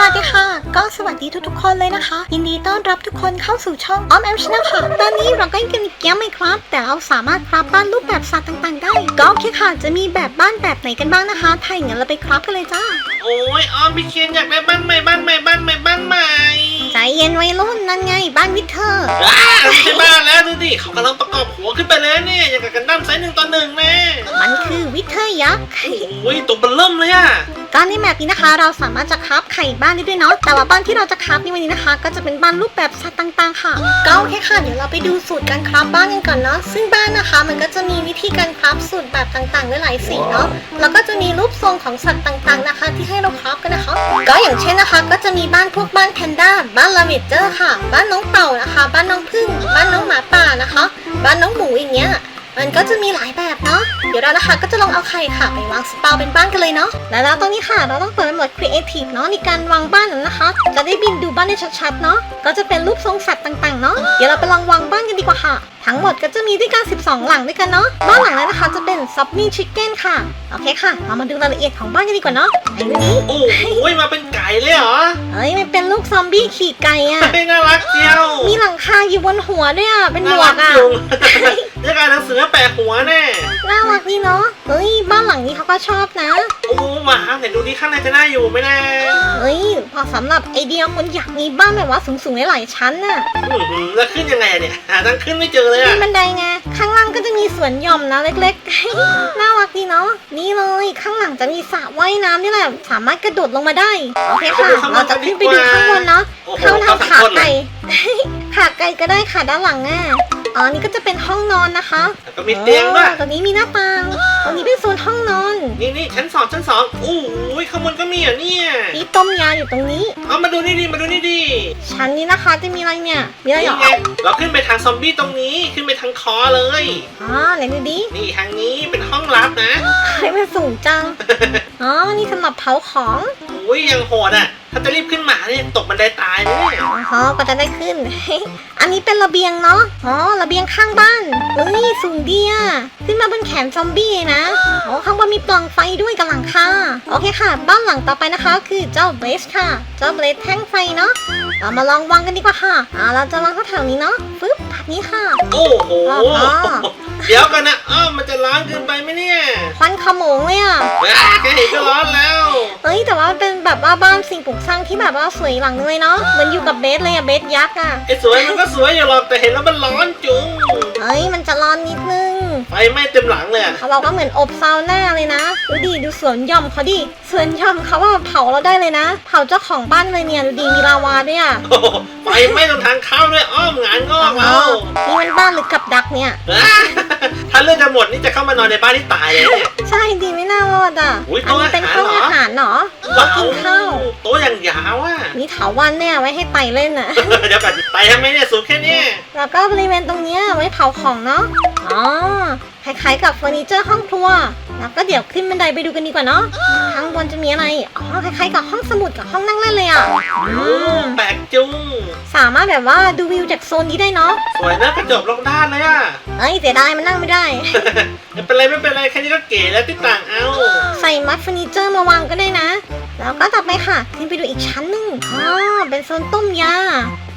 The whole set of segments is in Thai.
สวัสดีค่ะ ก็สวัสดีทุกๆคนเลยนะคะ ยินดีต้อนรับทุกคนเข้าสู่ช่องออมแอมชนะค่ะ ตอนนี้เราก็ยังกันอีกแก้ไม่ครับ แต่เราสามารถครับบ้านรูปแบบสัตว์ต่างๆ ได้ ก็โอเคค่ะจะมีแบบบ้านแบบไหนกันบ้างนะคะถ้าอย่างนั้นเราไปครับกันเลยจ้า โอ้ยออมพี่เคนอยากได้บ้านใหม่บ้านใหม่บ้านใหม่บ้านใหม่ใจเย็นวัยรุ่นนั่นไง บ้านวิเทอร์ ว้าไม่ใช่บ้านแล้วดูดิเขากำลังประกอบหัวขึ้นไปเลยเนี่ยอย่างกับกันดั้มไซส์หนึ่งต่อหนึ่งแน่มันคือวิเทอร์ยักษ์ โอ้ยตัวเบลเริ่มเลยอะก็ในแมปนี้นะคะ เราสามารถจะคราฟไข่บ้านได้ด้วยเนาะแต่ว่าบ้านที่เราจะคราฟในวันนี้นะคะ ก็จะเป็นบ้านรูปแบบสัตว์ต่างๆค่ะก็โอเคค่ะเดี๋ยวเราไปดูสูตรการคราฟบ้านกันก่อนเนาะซึ่งบ้านนะคะ มันก็จะมีวิธีการคราฟสูตรแบบต่างๆหลายๆสีเนาะแล้วก็จะมีรูปทรงของสัตว์ต่างๆนะคะ ที่ให้เราคราฟกันนะคะ ก็อย่างเช่นนะคะ ก็จะมีบ้านพวกบ้านแพนด้าบ้านลาเวเจอร์ค่ะ บ้านน้องเต่านะคะ บ้านน้องผึ้งบ้านน้องหมาป่านะคะ บ้านน้องหมูอย่างเงี้ย มันก็จะมีหลายแบบเนาะ เดี๋ยวเรานะคะก็จะลองเอาไข่ค่ะไปวางสเปาเป็นบ้านกันเลยเนาะ และแล้วตอนนี้ค่ะเราต้องเปิดเป็นหมด Creative เนาะในการวางบ้านนะคะ จะได้บินดูบ้านได้ชัดๆเนาะ ก็จะเป็นรูปทรงสัตว์ต่างๆเนาะ เดี๋ยวเราไปลองวาง กันดีกว่าค่ะ ทั้งหมดก็จะมีด้วยกัน 12 หลังด้วยกันเนาะ บ้านหลังแรกนะคะจะเป็น s u b m i Chicken ค่ะ โอเคค่ะ เรามาดูรายละเอียดของบ้านกันดีกว่าเนาะไอ้นี้โอ้ยมาเป็นไก่เลยเหรอ เฮ้ย มันเป็นลูกซอมบี้ขี่ไก่อะเฮ้ยน่ารักเจียว มีหลังคาอยู่บนหัวด้วยอะเป็นหมน่าวรักกอะจุงจะกลายหนังสือแปะหัวแน่ น่ารักดีเนาะ เฮ้ย บ้านหลังนี้เขาก็ชอบนะ โอ้มาไหนดูดิข้างในจะน่าอยู่ไหมนะเฮ้ย พอสำหรับไอเดียคนอยากมีบ้านแบบว่าสูงๆหลายๆชั้นน่ะอื้อหือแล้วขึ้นยังไงอะเนี่ยหาทางขึ้นไม่เจอเลยมีอะบันไดไง ข้างล่างก็จะมีสวนหย่อมนะเล็กๆ น่ารักดีเนาะ นี่เลยข้างหลังจะมีสระว่ายน้ำนี่แหละ สามารถกระโดดลงมาได้ โอเคค่ะ เราจะขึ้นไปดูข้างบนเนาะโอ้โหเข้าเขาทางทั้งขาคนเลไก่ยขาไก่ก็ได้ค่ะด้านหลังอะ อ๋อนี่ก็จะเป็นห้องนอนนะคะแล้วก็มีเตียงด้วยอ๋อตรงนี้มีหน้าต่างตรงนี้เป็นโซนห้องนอน นี่นี่ชั้นสองชั้นสองโอ้ยข้างบนก็มีอะเนี่ยมีต้มยาอยู่ตรงนี้ เอามาดูนี่ดิมาดูนี่ดิชั้นนี้นะคะจะมีอะไรเนี่ยมีอะไรเหรนี่อไงเราขึ้นไปทางซอมบี้ตรงนี้ขึ้นไปทางคอเลยอ๋อไหนดูดินี่ทางนี้เป็นห้องลับนะเฮ้ยมันสูงจังอ๋อนี่สำหรับเผาของโอ้ยยังโหดอะ ถ้าจะรีบขึ้นมาเนี่ยตกบันไดตายเลยเนี่ยอ๋อก็จะได้ขึ้น อันนี้เป็นระเบียงเนาะ อ๋อ ระเบียงข้างบ้านเฮ้ย สูงดีอะขึ้นมาบนแขนซอมบี้เลยนะอ๋อข้างบนมีปล่องไฟด้วยกับหลังคา โอเคค่ะ บ้านหลังต่อไปนะคะ คือเจ้าเบสค่ะ เจ้าเบสแท่งไฟเนาะเรามาลองวางกันดีกว่าค่ะอ่าเราจะวางแถวๆนี้เนาะ ฟึบแบบนี้ค่ะ โอ้โห อ๋อเดี๋ยวกันนะอ้าวมันจะร้อนเกินไปไหมเนี่ยควันขโมงเลยอะอะแค่เห็นก็ร้อนแล้ว เฮ้ยแต่ว่ามันเป็นแบบว่าบ้านสิ่งปลูกสร้างที่แบบว่าสวยหลังนึงเลยเนาะเหมือนอยู่กับเบสเลยอะเบสยักษ์อะไอ้สวยมันก็สวยอยู่หรอกแต่เห็นแล้วมันร้อนจุงเฮ้ยมันจะร้อนนิดนึงไฟไหม้เต็มหลังเลยอะเขาบอกว่าเหมือนอบซาวน่าเลยนะดูดิดูสวนหย่อมเขาดิสวนหย่อมเขาว่าเผาเราได้เลยนะ เผาเจ้าของบ้านเลยเนี่ยดูดิมีลาวาด้วยอะโอ้โหไฟไหม้ตรงทางเข้าด้วยอ้อมงานงอกแล้วนี่มันบ้านหรือกับดักเนี่ย อะถ้าเรื่องจะหมดนี่จะเข้ามานอนในบ้านที่ตายเลยเนี่ย ใช่ดีไม่น่ารอดอะอุ๊ยอันนี้เป็นห้องโต๊ะอาอาหาหารร เหเหรรออเรากินข้าวโต๊ะอย่างยาวอะมีเถาวันเนี่ยไว้ให้ไต่เล่นอะเดี๋ยวก่อนไปทำไมเนี่ยสูงแค่เนี้ยแล้วก็บริเวณตรงเนี้ยไว้เผาของเนาะ อ๋อคล้ายๆกับเฟอร์นิเจอร์ห้องครัว แล้วก็เดี๋ยวขึ้นบันไดไปดูกันดีกว่าเนาะข้างบนจะมีอะไร อ๋อคล้ายๆกับห้องสมุดกับห้องนั่งเล่นเลยอะอือืมมแปลกจุงสามารถแบบว่าดูวิวจากโซนนี้ได้เนาะ สวยนะกระจกรอบด้านเลยอะ เอ้ยเสียดายมันนั่งไม่ได้ ไม่เป็นไรไม่เป็นไรแค่นี้ก็เก๋แล้วที่ต่างเอาใส่มัดเฟอร์นิเจอร์มาวางก็ได้นะ แล้วก็ต่อไปค่ะขึ้นไปดูอีกชั้นหนึ่งอ๋อเป็นโซนต้มยา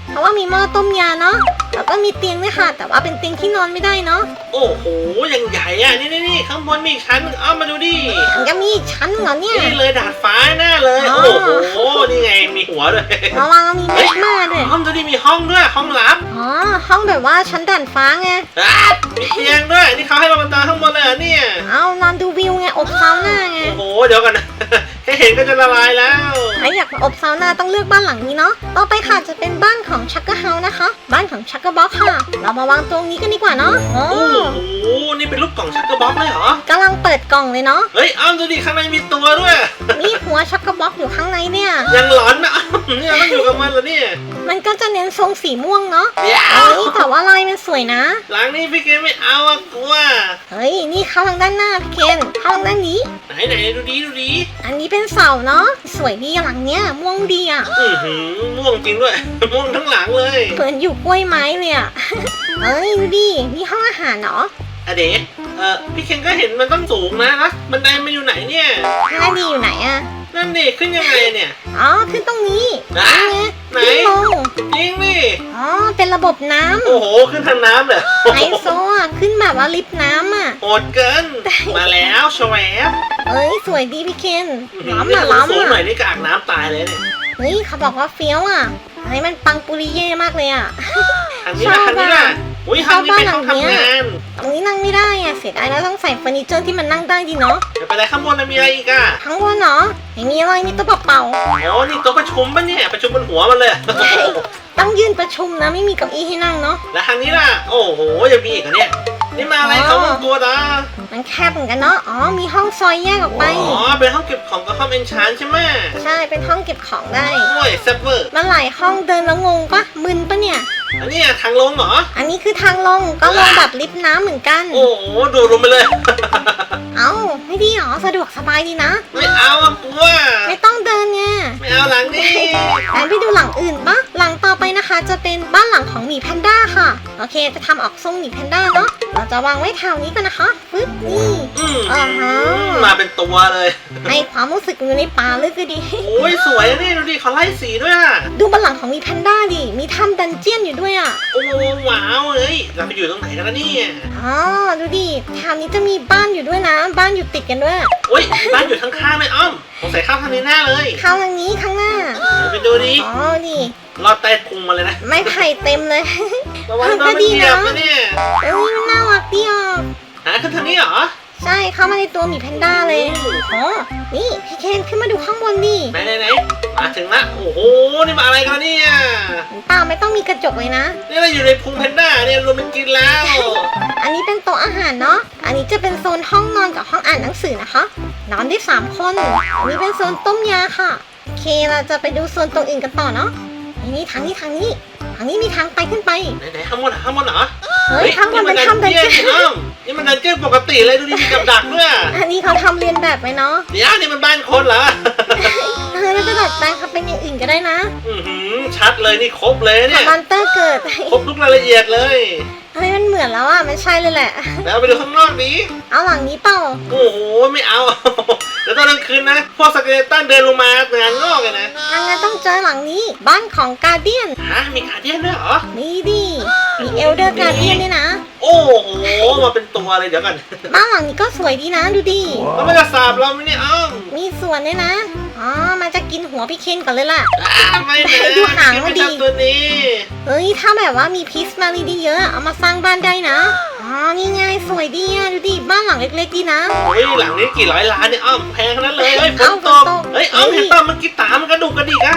เพราะว่ามีหม้อต้มยาเนาะ แล้วก็มีเตียงด้วยค่ะ แต่ว่าเป็นเตียงที่นอนไม่ได้เนาะโอ้โหอย่างใหญ่อะนี่นี่นี่ข้างบนมีอีกชั้นหนึงเอามาดูดิมันก็มีอีกชั้นหนึ่งเหรอเนี่ย นี่เลยดาดฟ้าแน่เลย อ๋อ โอ้โหนี่ไงมีหัวด้วยระวังมีเม็ดมาด้วยห้องดูดิมีห้องด้วยห้องลับอ๋อห้องแบบว่าชั้นด่านฟ้าไงอะมีเตียงด้วยนี่เขาให้เรามานอนข้างบนเลยเหรอเนี่ยเอานอนดูวิวไงอบซาวน่าไงโอ้โหเดี๋ยวกันนะ แค่เห็นก็จะละลายแล้วใครอยากมาอบซาวน่าต้องเลือกบ้านหลังนี้เนาะต่อไปค่ะจะเป็นบ้านของชักเกอร์เฮานะคะ บ้านของชักเกอร์บ็อกค่ะ เรามาวางตรงนี้กันดีกว่าเนาะโอ้โอ้โห นี่เป็นรูปกล่องชักเกอร์บ็อกซ์เลยเหรอ กำลังเปิดกล่องเลยเนาะ เฮ้ยอ้อมดูดิข้างในมีตัวด้วยมีหัวชักเกอร์บ็อกอยู่ข้างในเนี่ย ยังหลอนนะอ้อมเนี่ยต้องอยู่กับมันเหรอเนี่ยมันก็จะเน้นทรงสีม่วงเนาะเดี๋ยวเฮ้ยแต่ว่าลายมันสวยนะ หลังนี้พี่เกมไม่เอาอะกลัว เฮ้ย นี่เข้าทางด้านหน้าพี่เคนเข้าทางด้านนี้ ไหนไหนดูดีดูดีอันนี้เป็นเสาเนาะ สวยดีหลังเนี้ยม่วงดีอะ อือหือม่วงจริงด้วย ม่วงทั้งหลังเลย เหมือนอยู่กล้วยไม้เลยอะเฮ้ยดูดินี่ห้องอาหารเนาะอะเดะเออพี่เคนก็เห็นมันต้องสูงนะนะบันไดมันอยู่ไหนเนี่ยท่าดีอยู่ไหนอะ นั่นดิขึ้นยังไงเนี่ย อ๋อขึ้นตรงนี้นะนี่ไงไหน ขึ้นลงจริงดิอ๋อเป็นระบบน้โอ้โหขึ้นทางน้ำเลยำไฮโซอะขึ้นแบบว่าลิฟต์น้ำอะ โหดเกิน มาแล้วชแวบเอ้ยสวยดีพี่เคนอื้อหืล้ำนี่อะสูงล้ำหน่ออะยนี่กากน้ำตายเลยเนี่ยเฮ้ยเขาบอกว่าเฟี้ยวอะ อันนี้มันปังปุริเย่มากเลยอะ ทางนี้ละชอบทางนี้ละอะอุ้ยทางนี้เป็นห้องชอบบ้านหลังเนี้ทำยงานตรงนี้นั่งไม่ได้อะเสียดายแล้วต้องใส่เฟอร์นิเจอร์ที่มันนั่งได้ดีเนาะเดี๋ยวไปไหนข้างบนนะมีอะไรอีกอะทั้งวันเนาะไม่มีอะไรมีโต๊ะเปล่าโอ้นี่โต๊ะประชุมปะเนี่ยประชุมบนหัวมันเลย ๆต้องยืนประชุมนะไม่มีเก้าอี้ให้นั่งเนาะแล้วทางนี้ล่ะ โอ้โหยังมีอีกเหรอเนี่ย นี่มาอะไรอ๋อเขาวงตัวดามันแคบเหมือนกันเนาะ อ๋อ มีห้องซอยแยกออกไป อ๋อ เป็นห้องเก็บของกับห้องเอนชานใช่ไหมใช่ เป็นห้องเก็บของได้โอ้ยแซ่บเวอร์มันหลายห้องเดินแล้วงงปะมึนปะเนี่ย อันนี้ทางลงเหรอ อันนี้คือทางลง ก็ลงแบบลิฟต์น้ำเหมือนกัน โอ้โหดูลงไปเลย เอ้า ไม่ดีหรอ สะดวกสบายดีนะ ไม่เอาอะกลัว เอาหลังนี่งั้นไปดูหลังอื่นปะหลังต่อไปนะคะจะเป็นบ้านหลังของหมีแพนด้าค่ะ โอเค จะทำออกทรงหมีแพนด้าเนาะ เราจะวางไว้แถวนี้กันนะคะปึ๊บนี่อืมอ่าฮะมาเป็นตัวเลยให้ความรู้สึกอยู่ในป่าลึกก็ดีโอ้ยสวยนะนี่ดูดิเขาไล่สีด้วยอะ ดูบ้านหลังของหมีแพนด้าดิ มีถ้ำดันเจียนอยู่ด้วยอะ โอ้ว้าวเฮ้ยเราไปอยู่ตรงไหนกันแล้วเนี่ยอ๋อดูดิแถวนี้จะมีบ้านอยู่ด้วยนะ บ้านอยู่ติดกันด้วยโอ้ยบ้านอยู่ข้างๆเลยอ้อม สงสัยเข้าทางนี้แน่เลยเข้าทางนี้ข้างหน้า เดี๋ยวไปดูดิอ๋อนี่ รอดใต้พุงมาเลยนะไม้ไผ่เต็มเลย ระวังโดนก็มันดีเหยียบนะนะเนี่ยเอ้ยมันน่ารักดีอะ หาขึ้นทางนี้เหรอ ใช่เข้ามาในตัวหมีแพนด้าเลยอ๋อนี่พี่เคนขึ้นมาดูข้างบนดิไหนไหนไหนมาถึงละโอ้โหนี่มาอะไรกันเนี่ยเห็นเปล่าไม่ต้องมีกระจกเลยนะนี่เราอยู่ในพุงแพนด้าเนี่ยรวมเป็นกินแล้ว อันนี้เป็นโต๊ะอาหารเนาะอันนี้จะเป็นโซนห้องนอนกับห้องอ่านหนังสือนะคะนอนได้สามคนอันนี้เป็นโซนต้มยาค่ะโอเคเราจะไปดูโซนตรงอื่นกันต่อเนาะนี่นี่ทางนี้ทางนี้ทางนี้มีทางไปขึ้นไปไหนไหนข้างบนเหรอข้างบนเหรอเฮ้ยข้างบนเป็นถ้ำดันเจียเจียนอ้อม นี่มันดันเจียนปกติเลยดูดิมีกับดักด้วยอันนี้เขาทำเรียนแบบไว้เนาะเดี๋ยวนี่มันบ้านคนเหรอเฮ้ยเราจะดัดแปลงทำเป็นอย่างอื่นก็ได้นะอือหือชัดเลยนี่ครบเลยเนี่ยมอนเตอร์เกิดครบทุกรายละเอียดเลย เฮ้ยมันเหมือนแล้วอะมันใช่เลยแหละ แล้วไปดูข้างนอกดิเอาหลังนี้เปล่าโอ้โห ไม่เอาเดี๋ยวตอนกลางคืนนะ พวกสเกเลตันเดินลงมางานงอกเลยนะทางนั้นต้องเจอหลังนี้ บ้านของกาเดียน ฮะ มีการเดียนด้วยเหรอ นี่ดิมีเอลเดอร์กาเดียนด้วยนะ โอ้โหมาเป็นตัวเลยเดี๋ยวกันบ้านหลังนี้ก็สวยดีนะดูดิแล้วมันจะสาบเราไหมเนี่ยอ้อมมีสวนด้วยนะอ๋อมันจะกินหัวพี่เคนก่อนเลยล่ะอ่าไม่นะดูหางมาดิ ไม่ชอบตัวนี้เฮ้ยถ้าแบบว่ามีพิษมารีดีเยอะเอามาสร้างบ้านได้นะอ๋อนี่ไงสวยดีอะดูดิบ้านหลังเล็กๆดีนะโอ้ยหลังนี้กี่ร้อยล้านเนี่ยอ้อมแพงขนาดนั้นเลยเฮ้ยฝนเอ้าตฝนกตก เฮ้ยอ้อมเฮ้ยเห็นตอนมันกี่ตามันกระดูกกระดิกอะ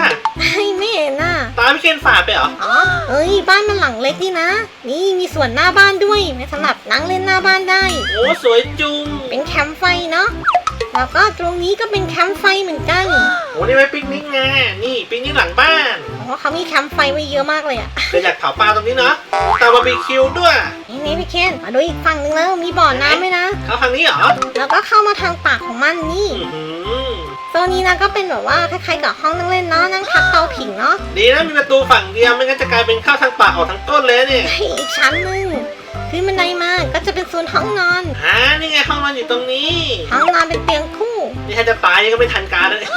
ให้ไม่เห็นน่ะ ตาพี่เคนฝาดไปเหรอ อ๋อเอ้ย บ้านมันหลังเล็กดีนะ นี่มีสวนหน้าบ้านด้วยไว้สำหรับนั่งเล่นหน้าบ้านได้ โอ้สวยจุงเป็นแคมป์ไฟเนาะแล้วก็ตรงนี้ก็เป็นแคมป์ไฟเหมือนกันโอ้นี่ไว้ปิกนิกไงนี่ปิกนิกหลังบ้านอ๋อเขามีแคมป์ไฟไว้เยอะมากเลยอะเดี๋ยวอยากเผาปลาตรงนี้เนาะเตาบาร์บีคิวด้วย นี่นี่พี่เคนมาดูอีกฝั่งหนึงแล้วมีบ่อน้ำไหมนะ เขาทางนี้เหรอ แล้วก็เข้ามาทางปากของมันนี่ อื้อหือโซนนี้นะก็เป็นแบบว่าคล้ายๆกับห้องนั่งเล่นเนาะนั่งพักเตาผิงเนาะดีนะมีประตูฝั่งเดียวไม่งั้นจะกลายเป็นเข้าทางปากออกทางก้นเลยเนี่ยอีกชั้นหนึ่งขึ้นบันไดมาก็จะเป็นโซนห้องนอนฮะนี่ไงห้องนอนอยู่ตรงนี้ ห้องนอนเป็นเตียงคู่นี่ถ้าจะตายยังก็ไม่ทันการเลย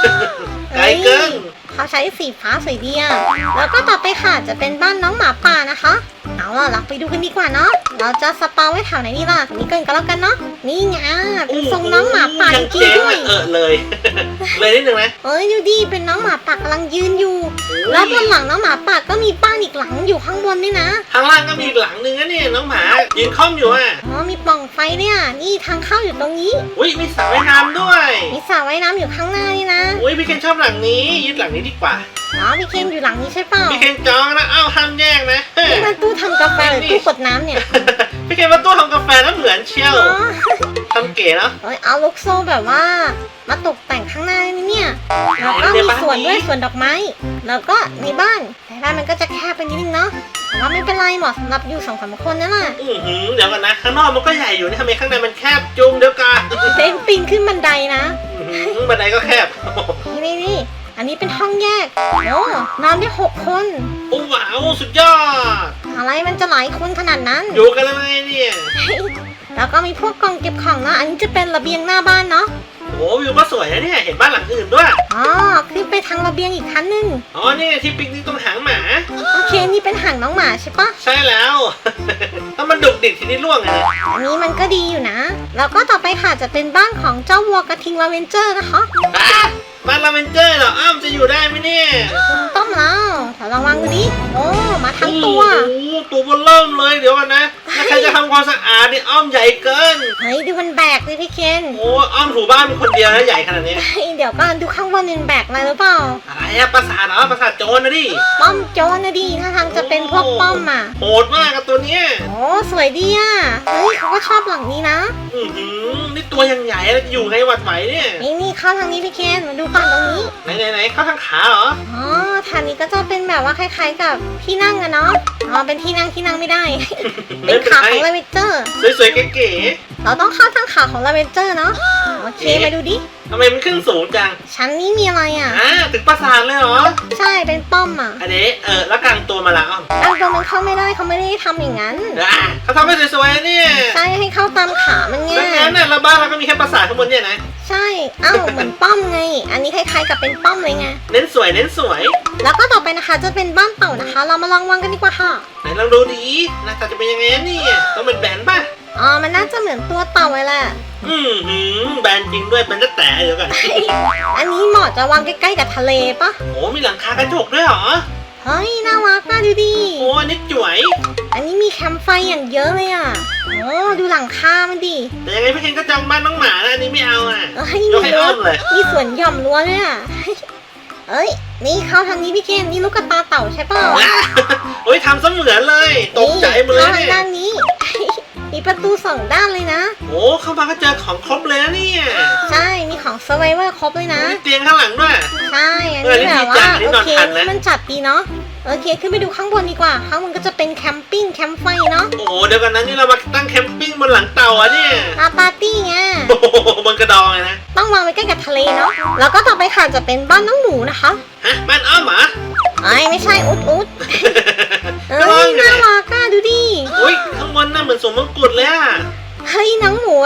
ไกลเกิน เขาใช้สีฟ้าสวยดีอะแล้วก็ต่อไปค่ะจะเป็นบ้านน้องหมาป่านะคะ เอาล่ะเราไปดูกันดีกว่าเนาะ เราจะสปาไว้แถวไหนดีล่ะนี่เกินก็แล้วกันเนาะ นี่ไงเป็นทรงน้องหมาป่าจยังริงเจ๊งๆด้วย เออเลย เลยนิดนึงนะเอ้ยดูดิเป็นน้องหมาป่ากำลังยืนอยู่ แล้วบนหลังน้องหมาป่าก็มีบ้านอีกหลังอยู่ข้างบนด้วยนะ ข้างล่างก็มีอีกหลังนึงนะเนี่ยน้องหมายืนค่อมอยู่อะ อ๋อมีปล่องไฟเนี่ย นี่ทางเข้าอยู่ตรงนี้ อุ้ยมีสระว่ายน้ำด้วย มีสระว่ายน้ำอยู่ข้างหน้านี่นะ อุ้ยพี่เคนชอบหลังนี้ ยึดหลังนี้ดีกว่าอ๋อพี่เคนอยู่หลังนี้ใช่เปล่าพี่เคนจองนะเอ้าห้ามแยกนะนี่มันตู้ทำกาแฟหรือตู้กดน้ำเนี่ยพี่เคนว่าตู้ทำกาแฟแล้วเหมือนเชียวอ๋อทำเก๋เนาะเอ้ยเอาลูกโซ่แบบว่า มาตกแต่งข้างหน้านี่เนี่ยแล้วก็มีสวนด้วยสวนดอกไม้ แล้วก็ในบ้านแต่บ้านมันก็จะแคบไปนิดนึงเนาะแต่ว่าไม่เป็นไรเหมาะสำหรับอยู่สองสามคนนั่นแหละอือหือเดี๋ยวกันนะข้างนอกมันก็ใหญ่อยู่นี่ทำไมข้างในมันแคบจุงเดี๋ยวกันเต้นปีนขึ้นบันไดนะอื้อหือบันไดก็แคบนี่นี่นี่ อันนี้เป็นห้องแยก โอ้นอนได้หกคนโอ้ว้าวสุดยอด อะไรมันจะหลายคนขนาดนั้น อยู่กันแล้วไงเนี่ย แล้วก็มีพวกกล่องเก็บของเนาะอันนี้จะเป็นระเบียงหน้าบ้านเนาะโอ้วิวก็สวยนะเนี่ย เห็นบ้านหลังอื่นด้วย อ๋อขึ้นไปทางระเบียงอีกชั้นหนึ่งอ๋อนี่ไงที่ปิกนิกตรงหางหมา โอเค นี่เป็นหางน้องหมาใช่ปะใช่แล้ว ถ้ามันดุกดิกทีนี้ล่วงเลยอันนี้มันก็ดีอยู่นะ แล้วก็ต่อไปค่ะจะเป็นบ้านของเจ้าวัวกระทิงลาเวนเจอร์นะคะ ปาร์ลาเมนเจอร์เหรอ อ้าวมันจะอยู่ได้ไหมเนี่ย คุณต แล้วขอลองวางดูดิโอ้มาทั้งตัวโอ้โหตัวเบนเริ่มเลยเดี๋ยวกันนะแล้วใครจะทำความสะอาดนี่อ้อมใหญ่เกิน เฮ้ยดูมันแบกเลยพี่เคนโอ้อ้อมถูบ้านเป็นคนเดียวนะใหญ่ขนาดนี้ เฮ้ยเดี๋ยวก่อนดูข้างบนมันแบกอะไรหรือเปล่าอะไรอะประสาทเหรอประสาทโจรนะดิป้อมโจรนะดิถ้าทางจะเป็นพวกป้อมอะโหดมากกับตัวเนี้ยโอ้สวยดีอะเฮ้ยเขาก็ชอบหลังนี้นะอือหือนี่ตัวยังใหญ่แล้วจะอยู่ไงหวัดไหวเนี่ยนี่นี่เข้าทางนี้พี่เคนมาดูก่อนตรงนี้ไหนไหนไหนเข้าทางขาเหรออ๋อ ทางนี้ก็จะเป็นแบบว่าคล้ายๆกับที่นั่งอะเนาะ อ๋อ เป็นที่นั่งที่นั่งไม่ได้ เป็นขาของลาเวนเจอร์ สวยๆเก๋เราต้องเข้าทางขาของลาเวนเจอร์เนาะ โอเคมาดูดิๆทำไมมันขึ้นสูงจังชั้นนี้มีอะไรอะ อ่าถึงประสาทเลยเหรอ ใช่เป็นป้อมอะอันนี้เออแล้วกลางตัวมาละอ้อมอันตัวมันเข้าไม่ได้เขาไม่ได้ทำอย่างนั้นอ่าเขาทำให้สวยๆนะเนี่ยใช่ให้เข้าตามขามันไงแล้วงั้นน่ะแล้วบ้านเราก็มีแค่ประสาทข้างบนเนี่ยนะ ใช่เอ้าเหมือนป้อมไง อันนี้คล้ายๆกับเป็นป้อมเลยไง เน้นสวยเน้นสวย แล้วก็ต่อไปนะคะจะเป็นบ้านเต่านะคะ เรามาลองวางกันดีกว่าค่ะ ไหนลองดูดีหน้าตาจะเป็นยังไงเนี่ยต้องเป็นแบนป่ะ อ๋อ มันน่าจะเหมือนตัวเต่าเลยแหละอืมหืมแบนจริงด้วยแบนจะแต่เดี๋ยวก่อนอันนี้เหมาะจะวางใกล้ๆกับทะเลปะโอ้มีหลังคากระจกด้วยเหรอ เฮ้ย น่ารักน่าดูดิโอ้อันนี้จ๋วย อันนี้มีแคมป์ไฟอย่างเยอะเลยอะ โอ้ดูหลังคามันดิ แต่ยังไงพี่เคนก็จำบ้านน้องหมานะอันนี้ไม่เอาอะเอ้ยยมีกให้รั้อ้วอมเลย มีสวนหย่อมรั้วด้วยอะเอ้ย นี่เข้าทางนี้พี่เคนนี่ลูกกระตาเต่าใช่เปล่าว้าโอ้ยทำเสมือนเลย ตกใจหมดเลยข้าเนี่ทายงด้านนี้ มีประตูสองด้านเลยนะ โอ้เข้ามาก็เจอของครบเลยนะเนี่ยใช่มีของเซอร์ไวเวอร์ครบเลยนะมีเตียงข้างหลังด้วย ใช่อันเออนี้นี่แบบว่าดีจังนี่โอนอนเคทันนะนี่มันจัดดีเนาะโอเค ขึ้นไปดูข้างบนดีกว่า ข้างบนก็จะเป็นแคมปิ้งแคมป์ไฟเนาะ โอ้โหเดี๋ยวกันนั้นนี่เรามาตั้งแคมปิ้งบนหลังเต่าอะเนี่ยมาปาร์ตี้ไงโอ้โหบนกระดองเลยนะ ต้องวางไว้ใกล้กับทะเลเนาะ แล้วก็ต่อไปค่ะจะเป็นบ้านน้องหมูนะคะ ฮะ บ้านอ้อมเหรอไอ้ยไม่ใช่ อุดอุด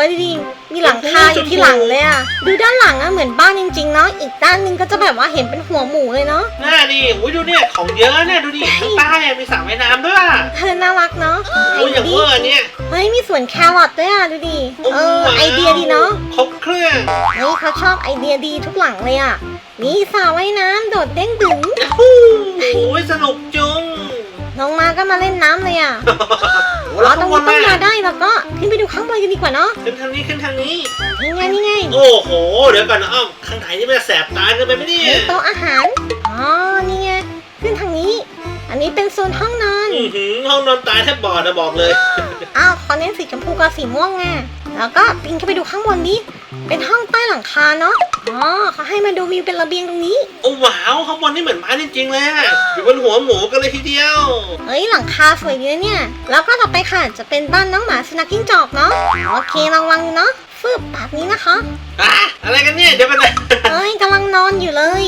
น้องหมูอะดูดิมีหลังคาอยู่ที่หลังเลยอะดูด้านหลังอะเหมือนบ้านจริงๆเนาะอีกด้านหนึงก็จะแบบว่าเห็นเป็นหัวหมูเลยเนาะน่าดิอุ้ยดูเนี่ยของเยอะเนี่ยดูดิข้างใต้อะมีสระว่ายน้ำด้วยอะเธอน่ารักเนาะโอ้ยอย่างดิเวอร์เนี่ยเฮ้ยมีสวนแครอทด้วยอะดูดิโอ้เออว้าวไอเดียดีเนาะครบเครื่องเฮ้ยเขาชอบไอเดียดีทุกหลังเลยอะมีสระว่ายน้ำโดดเด้งดึงฮู้โอ้ยสนุกจุงลงมาก็มาเล่นน้ำเลยอะโอ้อ๋แล้อวตรข้างงบนี้นต้องมามาได้แล้วก็ขึ้นไปดูข้างบนกันดีกว่าเนาะขึ้นทางนี้ขึ้นทางนี้ นี่ไงนี่ไงโอ้โห เดี๋ยวก่อนนะอ้อมข้างในนี่มันจะแสบตาเกินไปไหมเนี่ยมีโต๊ะอาหาร อ๋อ นี่ไงขึ้นทางนี้ อันนี้เป็นโซนห้องนอน อื้อหือห้องนอนตายแทบบอดนะบอกเลย อ้าวเขาเน้นสีชมพูกับสีม่วงไง แล้วก็ปีนขึ้นไปดูข้างบนนี้ เป็นห้องใต้หลังคาเนาะ อ๋อเขาให้มาดูวิวเป็นระเบียงตรงนี้ โอ้ว้าวข้างบนนี่เหมือนบ้านจริงๆเลยอะอยู่บนหัวหมูกันเลยทีเดียวเฮ้ยหลังคาสวยดีนะเนี่ย แล้วก็ต่อไปค่ะจะเป็นบ้านน้องหมาสุนัขจิ้งจอกเนาะ โอเคลองวางดูเนาะ ฟืบแบบนี้นะคะอะอะไรกันเนี่ยเดี๋ยวกันนะเฮ้ยกำลังนอนอยู่เลย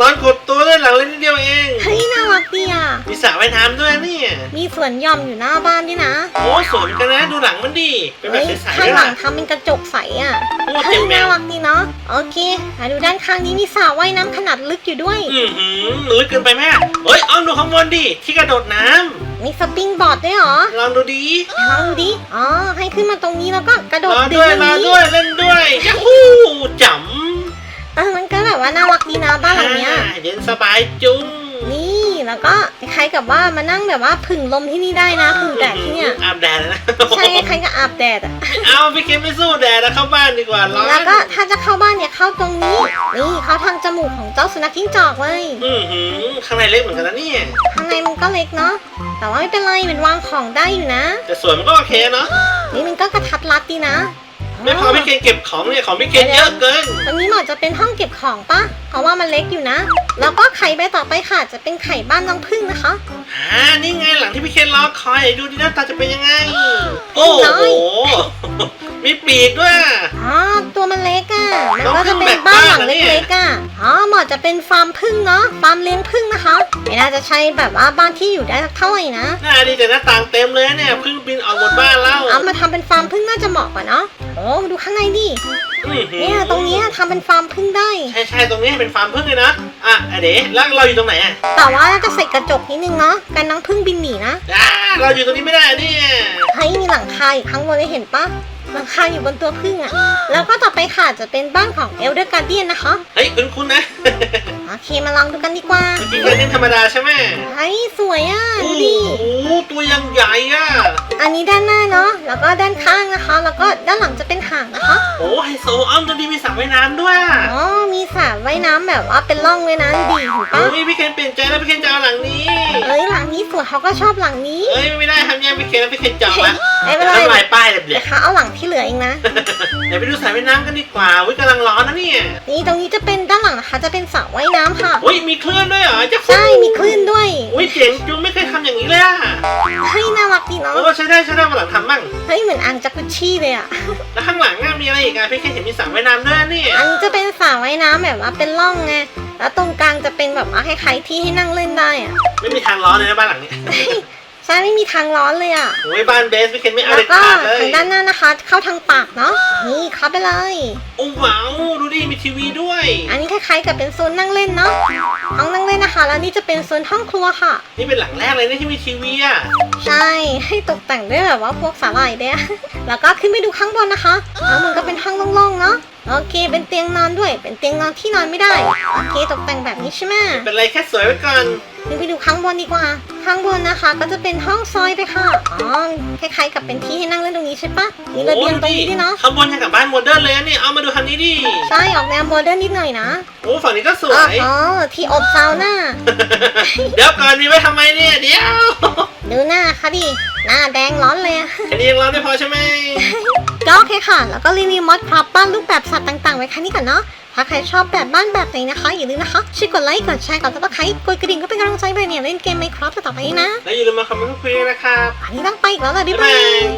นอนกดตัวเลยหลังเล่นนิดเดียวเอง เฮ้ยน่ารักดีอะ มีสระว่ายน้ำด้วยเนี่ยมีสวนหย่อมอยู่หน้าบ้านด้วยนะโอ้สวยเหมือนกันนะดูหลังมันดิเป็นแบบเฮ้ยใสๆข้างด้วยหลัล่ะ งทำเป็นกระจกใสอะโอ้เฮ้เจ็ยบแมน่าวรักดีเนาะโอเคมาดูด้านข้างนี้มีสระว่ายน้ำขนาดลึกอยู่ด้วย อือหือลึกเกินไปแม่เฮ้ยอ้อมดูข้างบนดิที่กระโดดน้ำมีสปริงบอร์ดด้วยเหรอลองดูดิลองดูดิอ๋อให้ขึ้นมาตรงนี้แล้วก็กระโดรดอดึงด้วยตรงรอนี้ด้ว ยเล่นด้วยยาฮูจ๋ำเออมันก็แบบว่าน่ารักดีนะบ้านหลังเนี้ย อ่าเย็นสบายจุ้งนี่แล้วก็คล้ายๆกับว่ามานั่งแบบว่าผึ่งลมที่นี่ได้นะผึ่งแดดที่เนี่ยอาบแดดเลยนะใช่คล้ายๆกับอาบแดดอะเอาพี่เคนไม่สู้แดดแล้วเข้าบ้านดีกว่าร้อนแล้วก็ถ้าจะเข้าบ้านเนี่ยเข้าตรงนี้นี่เข้าทางจมูกของเจ้าสุนัขจิ้งจอกเลยอือหือข้างในเล็กเหมือนกันนะเนี่ยข้างในมันก็เล็กเนาะแต่ว่าไม่เป็นไรมันวางของได้อยู่นะ แต่สวยมันก็โอเคเนาะนี่มันก็กระทัดรัดดีนะ ไม่พอพี่เคนเก็บของเนี่ยของพี่เคนเยอะเกิน ตรงนี้เหมาะจะเป็นห้องเก็บของปะเพราะว่ามันเล็กอยู่นะ แล้วก็ไข่ใบต่อไปค่ะ จะเป็นไข่บ้านน้องพึ่งนะคะ อ่า นี่ไงหลังที่พี่เคนรอคอยดูดิหน้าตาจะเป็นยังไง โอ้น้โหอย มีปีกด้วย อ๋อตัวมันเล็กอะ่ะมันน้องก็พึ่จะงเป็นแบกบ้านหลังบ้านเหรอเนี่ยเล็กๆอะ่ะอ๋อเหมาะจะเป็นฟาร์มพึ่งเนาะฟาร์มเลี้ยงพึ่งนะคะไม่น่าจะใช่แบบว่าบ้านที่อยู่ได้สักเท่าไหร่นะหน้าดีแต่หน้าต่างเต็มเลยเนี่ยเพิ่งบินออกหมดบ้านแล้วเอามาทำเป็นฟาร์มพึ่งน่าจะเหมาะกว่าเนาะโอ้มาดูข้างในดิอื้อหือเนี่ยตรงเนี้ยทำเป็นฟาร์มพึ่งได้ใช่ใช่ตรงนี้เป็นฟาร์มพึ่งเลยนะอะไอเด๋แล้วเราอยู่ตรงไหนอะแต่ว่าจะใส่กระจกนิดนึงเนาะกันน้องพึ่งบินหนีนะอ่าเราอยู่ตรงนี้ไม่ได้เนี่ยเฮ้ยมีหลังคาอยู่ข้างบนได้เห็นปะ หลังคาอยู่บนตัวพึ่งอะแล้วก็ต่อไปค่ะจะเป็นบ้านของเอลเดอร์การเดียนนะคะ เฮ้ยคุณคุณนะ โอเคมาลองดูกันดีกว่าจริงๆแล้วนี่ธรรมดาใช่ไหมเฮ้ยสวยอะดูโอ้ดิโหตัวยังใหญ่อะ อันนี้ด้านหน้าเนาะ แล้วก็ด้านข้างนะคะ แล้วก็ด้านหลังจะเป็นหางนะคะ โอ้ไฮโซอ้อมตรงนี้มีสระว่ายน้ำด้วยอ๋อ มีสระว่ายน้ำแบบว่าเป็นร่องเลยนะดูดิเห็นปะโอ้ยพี่เคนเปลี่ยนใจแล้วพี่เคนจะเอาหลังนี้เอ้ยหลังนี้ส วยเขาก็ชอบหลังนี้ เอ้ยไม่ได้ทำยังพี่เคนแล้วพี่เคนจองละไม่เป็นไรทำลายป้ายเลยเดี๋ยวนะคะเอาหลังที่เหลือเองนะ เดี๋ยวไปดูสระว่ายน้ำกันดีกว่าวิกำลังร้อนนะเนี่ยนี่ตรงนี้จะเป็นด้านหลังนะคะ จะเป็นสระว่ายน้ำค่ะ อุ้ยมีคลื่นด้วยเหรอเจ้าใช่มีคลื่นด้วย อุ้ยเจ๋งจุงไม่เคยทำอย่างนี้เลยอะเฮ้ยน่ารักดีเนาะโอ้ใช้ได้ใช้ได้มาหลังทำบ้าง เฮ้ยเหมือนอ่างจักรุชี่เลยอะแล้วข้างหลังอะมีอะไรอีกอะพี่เคนเห็นมีสระว่ายน้ำด้วยนี่อันนี้จะเป็นสระว่ายน้ำแบบว่าเป็นร่องไง แล้วตรงกลางจะเป็นแบบว่าคล้ายๆที่ให้นั่งเล่นได้อะไม่มีทางร้อนเลยนะบ้านหลังนี้ใช่ไม่มีทางร้อนเลยอะโอ้ยบ้านเบสพี่เคนไม่เอาแล้เด็วดก็ขาดเลยทางด้านหน้านะคะ เข้าทางปากเนาะนี่เข้าไปเลย โอ้ว้าวดูดิมีทีวีด้วย อันนี้คล้ายๆกับเป็นโซนนั่งเล่นเนาะห้องนั่งเล่นนะคะ แล้วนี่จะเป็นโซนห้องครัวค่ะ นี่เป็นหลังแรกเลยนะที่มีทีวีอะใช่ ให้ตกแต่งด้วยแบบว่าพวกสาหร่ายด้วยแล้วก็ขึ้นไปดูข้างบนนะคะแล้วมันก็เป็นห้องโล่งๆเนาะ โอเค เป็นเตียงนอนด้วย เป็นเตียงนอนที่นอนไม่ได้ โอเค ตกแต่งแบบนี้ใช่ไหมเป็นไรแค่สวยไว้ก่อนขึ้นไปดูข้างบนดีกว่า ข้างบนนะคะ ก็จะเป็นห้องซอยไปค่ะ อ๋อ คล้ายๆกับเป็นที่ให้นั่งเล่นตรงนี้ใช่ปะมีระเบียงตรงนี้ด้วยเนาะ ข้างบนยังกับบ้านโมเดิร์นเลยนะนี่ เอามาดูคันนี้ดิ ใช่ ออกแนวโมเดิร์นนิดหน่อยนะ โอ้ ฝั่งนี้ก็สวย อ๋อ ที่อบซาวน่า เดี๋ยวก่อนมีไว้ทำไมเนี่ย เดี๋ยว ดูหน้าค่ะดิ หน้าแดงร้อนเลยอะ แค่นี้ยังร้อนไม่พอใช่ไหม ก็โอเคค่ะ แล้วก็รีวิวมอดครอปบ้านรูปแบบสัตว์ต่างๆ ไว้แค่นี้ก่อนเนาะ ถ้าใครชอบแบบบ้านแบบไหนนะคะ อย่าลืมนะคะ ช่วยกดไลค์ กดแชร์ กดซับสไครต์กดกระดิ่งก็เป็นกำลังใจไปเนี่ยเล่นเกมไมครอปต่อไปนะ แล้วอย่าลืมมาคอมเมนต์พูดคุยกันนะครับอันนี้ต้องไปอีกแล้วล่ะบ๊ายบ๊ายบาบายย